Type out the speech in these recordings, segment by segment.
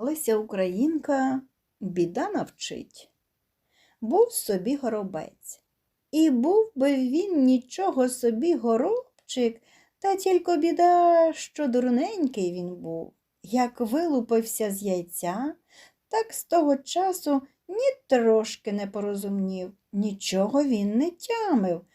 Леся Українка біда навчить. Був собі горобець. І був би він нічого собі горобчик, та тільки біда, що дурненький він був. Як вилупився з яйця, так з того часу ні трошки не порозумнів, нічого він не тямив,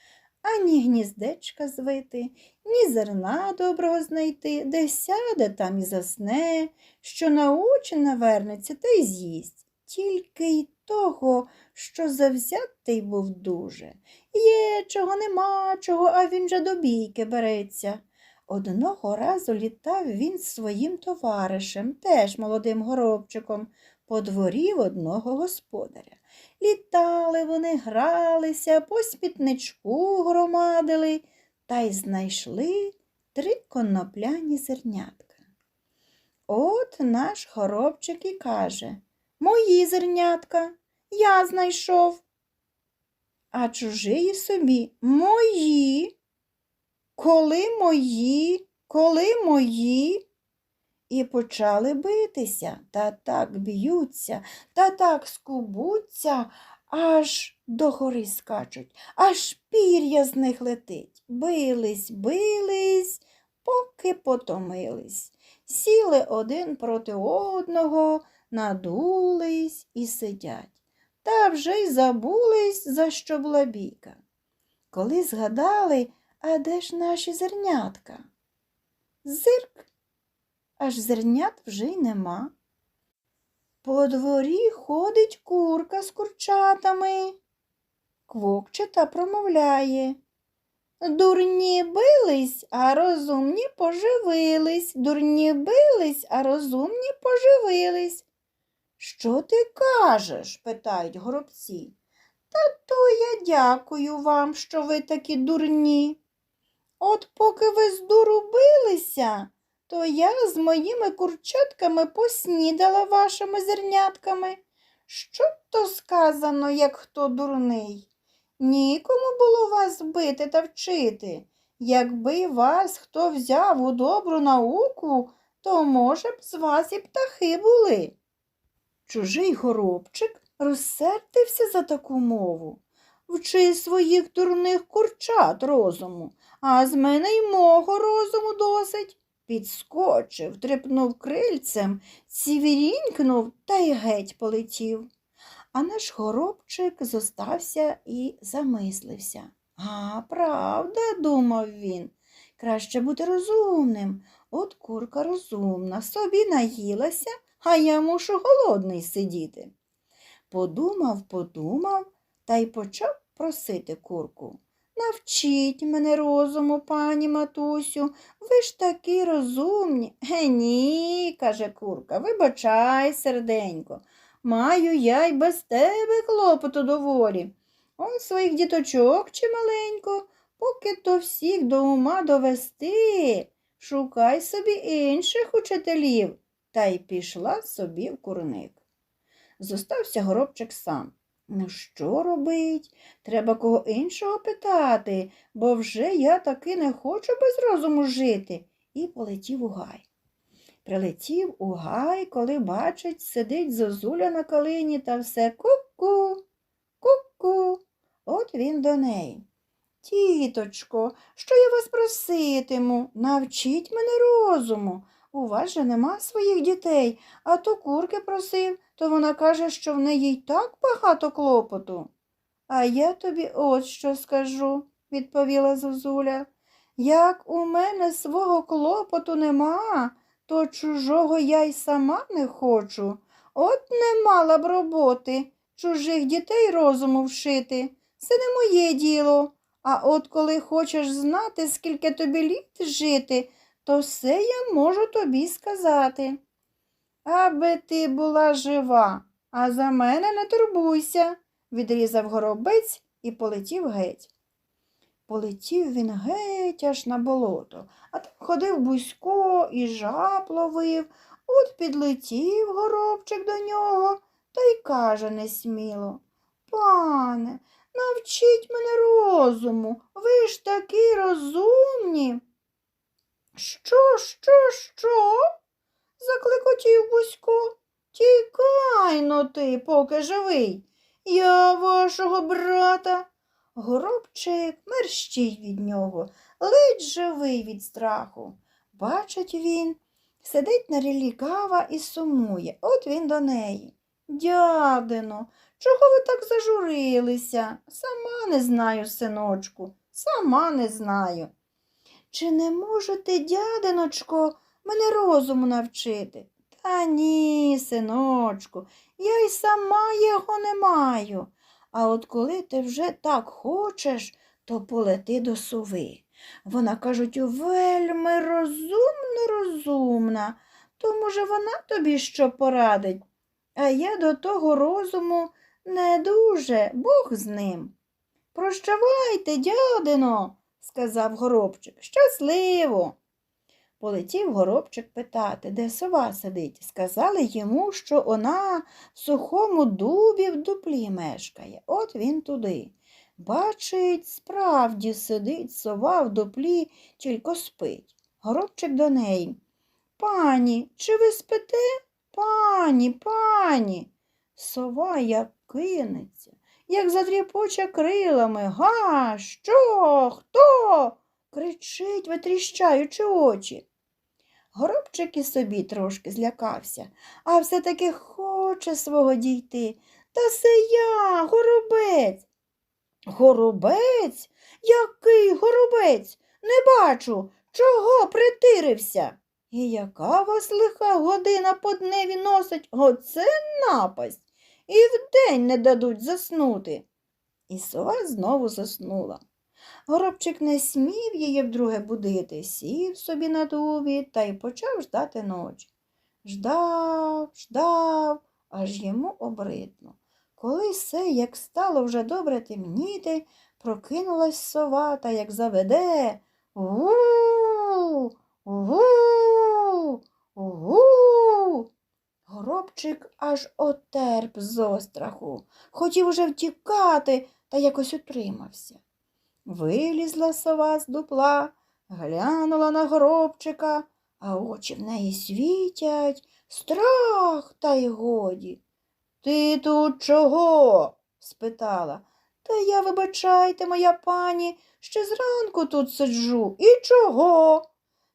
ані гніздечка звити, ні зерна доброго знайти, де сяде, там і засне, що науче навернеться та й з'їсть. Тільки й того, що завзятий був дуже. Є, чого нема, чого, а він же до бійки береться. Одного разу літав він з своїм товаришем, теж молодим горобчиком, по дворі одного господаря. Літали вони, гралися, по смітничку громадили та й знайшли три конопляні зернятка. От наш горобчик і каже Мої зернятка, я знайшов. А чужиї собі мої. Коли мої, коли мої. І почали битися, та так б'ються, та так скубуться, аж до гори скачуть, аж пір'я з них летить. Бились, бились, поки потомились. Сіли один проти одного, надулись і сидять. Та вже й забулись, за що була бійка. Коли згадали, а де ж наші зернятка? Зирк, аж зернят вже й нема. По дворі ходить курка з курчатами, квокче та промовляє. Дурні бились, а розумні поживились, дурні бились, а розумні поживились. Що ти кажеш? питають горобці. Та то я дякую вам, що ви такі дурні. От поки ви з дуру билися, то я з моїми курчатками поснідала вашими зернятками. Що то сказано, як хто дурний? Нікому було вас бити та вчити. Якби вас хто взяв у добру науку, то, може б, з вас і птахи були. Чужий горобчик розсердився за таку мову. Вчи своїх дурних курчат розуму, а з мене й мого розуму досить. Підскочив, трепнув крильцем, цівірінькнув та й геть полетів. А наш горобчик зостався і замислився. А, правда, думав він, краще бути розумним. От курка розумна, собі наїлася, а я мушу голодний сидіти. Подумав, подумав та й почав просити курку. Навчіть мене розуму, пані матусю, ви ж такі розумні. Ге ні, каже курка, вибачай, серденько. Маю я й без тебе клопоту доволі. Он своїх діточок чималенько, поки то всіх до ума довести. Шукай собі інших учителів. Та й пішла собі в курник. Зостався горобчик сам. Ну, що робить? Треба кого іншого питати, бо вже я таки не хочу без розуму жити. І полетів у гай. Прилетів у гай, коли бачить, сидить зозуля на калині та все ку-ку, ку-ку. От він до неї. Тіточко, що я вас проситиму? Навчіть мене розуму. У вас же нема своїх дітей, а то курки просив, то вона каже, що в неї й так багато клопоту. А я тобі от що скажу, відповіла Зозуля. Як у мене свого клопоту нема, то чужого я й сама не хочу. От не мала б роботи чужих дітей розуму вшити. Це не моє діло. А от коли хочеш знати, скільки тобі літ жити, то все я можу тобі сказати. Аби ти була жива, а за мене не турбуйся, відрізав горобець і полетів геть. Полетів він геть аж на болото, а там ходив бузько і жаб ловив. От підлетів горобчик до нього та й каже несміло. Пане, навчіть мене розуму, ви ж такі розумні. Що, що, що? заклекотів Бузько. Тікай но ти, поки живий. Я вашого брата. Горобчик мерщій від нього, ледь живий від страху. Бачить він, сидить на ріллі кава і сумує. От він до неї. Дядино, чого ви так зажурилися? Сама не знаю, синочку, сама не знаю. Чи не можете, дядиночко, мене розуму навчити? Та ні, синочку, я й сама його не маю. А от коли ти вже так хочеш, то полети до сови. Вона, кажуть, вельми розумна, розумна, то, може, вона тобі що порадить. А я до того розуму не дуже, Бог з ним. Прощавайте, дядино, сказав горобчик. Щасливо. Полетів горобчик питати, де сова сидить. Сказали йому, що вона в сухому дубі в дуплі мешкає. От він туди. Бачить, справді сидить сова в дуплі, тільки спить. Горобчик до неї. Пані, чи ви спите? Пані, пані. Сова як кинеться, як затріпоче крилами. Га, що? Хто? кричить, витріщаючи очі. Горобчик і собі трошки злякався, а все-таки хоче свого дійти. Та це я, горобець. Горобець? Який горобець? Не бачу, чого притирився. І яка вас лиха година по дневі носить? Оце напасть. І вдень не дадуть заснути. І сова знову заснула. Горобчик не смів її вдруге будити, сів собі на дубі та й почав ждати ночі. Ждав, ждав, аж йому обридно. Коли все, як стало вже добре темніти, прокинулась сова та як заведе. Гу, гу, гу. Горобчик аж отерп з остраху. Хотів уже втікати та якось утримався. Вилізла сова з дупла, глянула на горобчика, а очі в неї світять, страх та й годі. Ти тут чого? спитала. Та я, вибачайте, моя пані, ще зранку тут сиджу. І чого?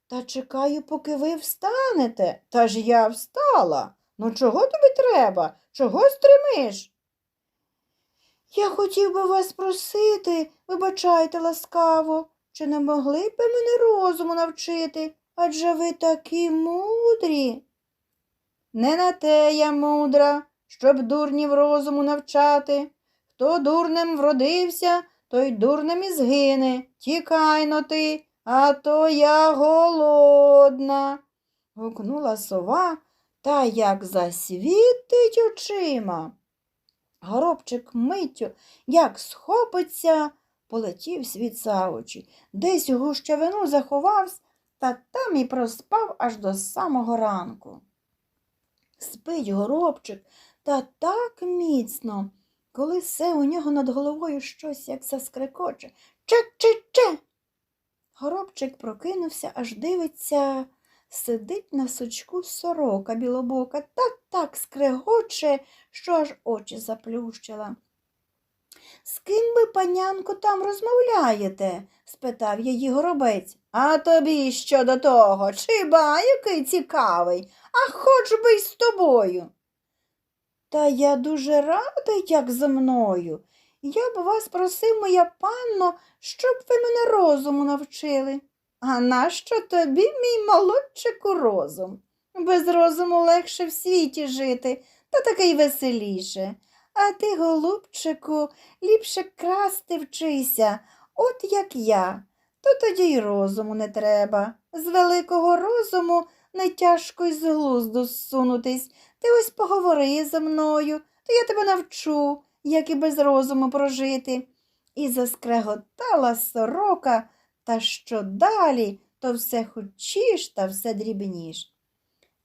Та чекаю, поки ви встанете. Та ж я встала. Ну чого тобі треба? Чого стримиш? Я хотів би вас просити, вибачайте ласкаво, чи не могли б мене розуму навчити? Адже ви такі мудрі. Не на те я мудра, щоб дурнів розуму навчати. Хто дурнем вродився, той дурнем і згине. Тікай но ти, а то я голодна. гукнула сова та як засвітить очима. Горобчик миттю, як схопиться, полетів світ за очі, десь у гущавину заховався та там і проспав аж до самого ранку. Спить горобчик та так міцно, коли все у нього над головою щось як заскрекоче. Че-че-че. Горобчик прокинувся, аж дивиться, сидить на сучку сорока білобока та так скрегоче, що аж очі заплющила. З ким ви, панянко, там розмовляєте? спитав її горобець. А тобі що до того? Чи ба, який цікавий, а хоч би й з тобою. Та я дуже радий, як за мною. Я б вас просив, моя панно, щоб ви мене розуму навчили. А нащо тобі, мій молодчику, розум? Без розуму легше в світі жити, та таки й веселіше. А ти, голубчику, ліпше красти вчися, от як я. То тоді й розуму не треба. З великого розуму не тяжко й з глузду зсунутись. Ти ось поговори зі мною, то я тебе навчу, як і без розуму прожити. І заскреготала сорока, та що далі, то все хучіш та все дрібніш.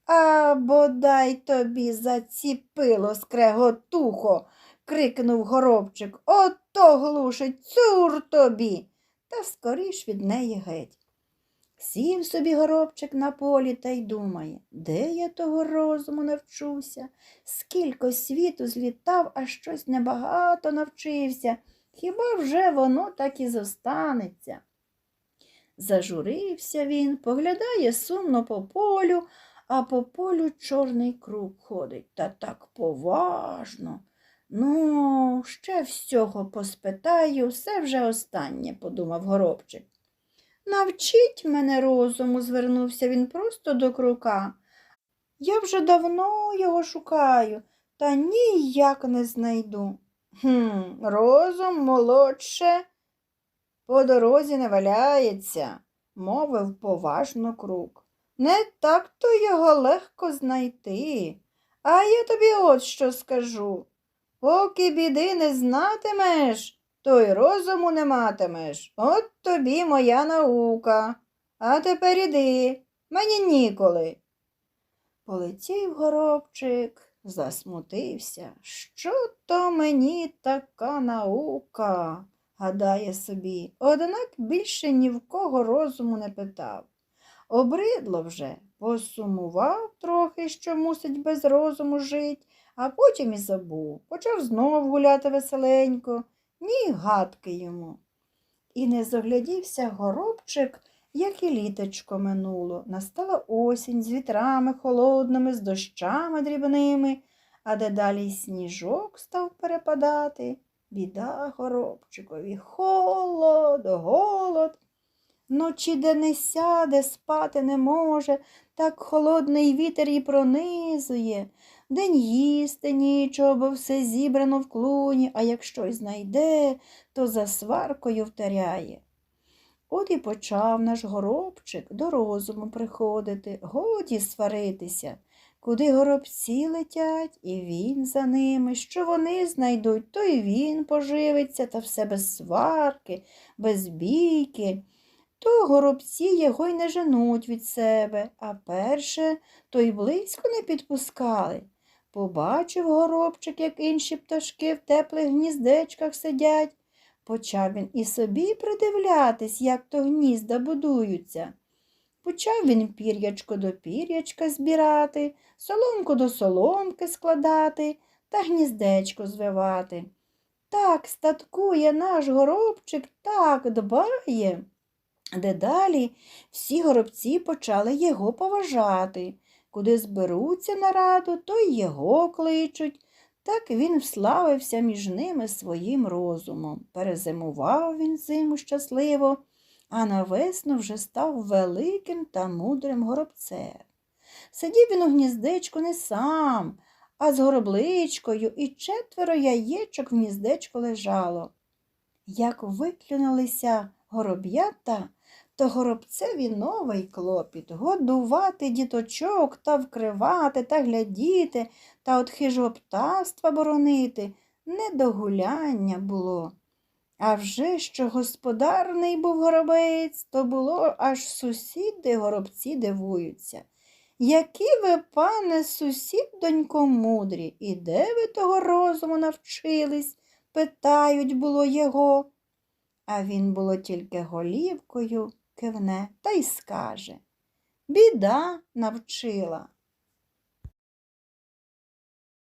А бодай тобі заціпило скреготухо, крикнув горобчик. Ото глушить цур тобі. Та скоріш від неї геть. Сів собі горобчик на полі та й думає, де я того розуму навчуся, скільки світу злітав, а щось небагато навчився. Хіба вже воно так і зостанеться? Зажурився він, поглядає сумно по полю, а по полю чорний круг ходить та так поважно. Ну, ще всього поспитаю, все вже останнє, подумав горобчик. Навчіть мене розуму, звернувся він просто до крука. Я вже давно його шукаю, та ніяк не знайду. Хм, розум молодше по дорозі не валяється, мовив поважно крук. Не так то його легко знайти. А я тобі от що скажу. Поки біди не знатимеш, то й розуму не матимеш. От тобі моя наука. А тепер іди, мені ніколи. Полетів горобчик, засмутився. Що то мені така наука? Гадає собі, однак більше ні в кого розуму не питав. Обридло вже, посумував трохи, що мусить без розуму жить, а потім і забув. Почав знов гуляти веселенько, ні гадки йому. І не заглядівся горобчик, як і літочко минуло. Настала осінь з вітрами холодними, з дощами дрібними, а дедалі сніжок став перепадати. Біда горобчикові, холод, голод. Ночі де не сяде, спати не може, так холодний вітер і пронизує. День їсти нічого, бо все зібрано в клуні, а як щось знайде, то за сваркою втаряє. От і почав наш горобчик до розуму приходити, годі сваритися. Куди горобці летять, і він за ними. Що вони знайдуть, то і він поживиться, та все без сварки, без бійки. То горобці його й не женуть від себе, а перше то й близько не підпускали. Побачив горобчик, як інші пташки в теплих гніздечках сидять. Почав він і собі придивлятись, як то гнізда будуються. Почав він пір'ячко до пір'ячка збирати, соломку до соломки складати та гніздечко звивати. Так статкує наш горобчик, так дбає. Дедалі всі горобці почали його поважати. Куди зберуться на раду, то й його кличуть. Так він вславився між ними своїм розумом. Перезимував він зиму щасливо, а навесну вже став великим та мудрим горобцем. Сидів він у гніздечку не сам, а з горобличкою, і четверо яєчок в гніздечку лежало. Як виклюнулися гороб'ята, то горобцеві новий клопіт годувати діточок та вкривати та глядіти та от хижого птаства боронити не до гуляння було. А вже що господарний був горобець, то було аж сусіди горобці дивуються. Які ви, пане, сусід, донько мудрі, і де ви того розуму навчились? питають було його. А він було тільки голівкою кивне та й скаже Біда навчила.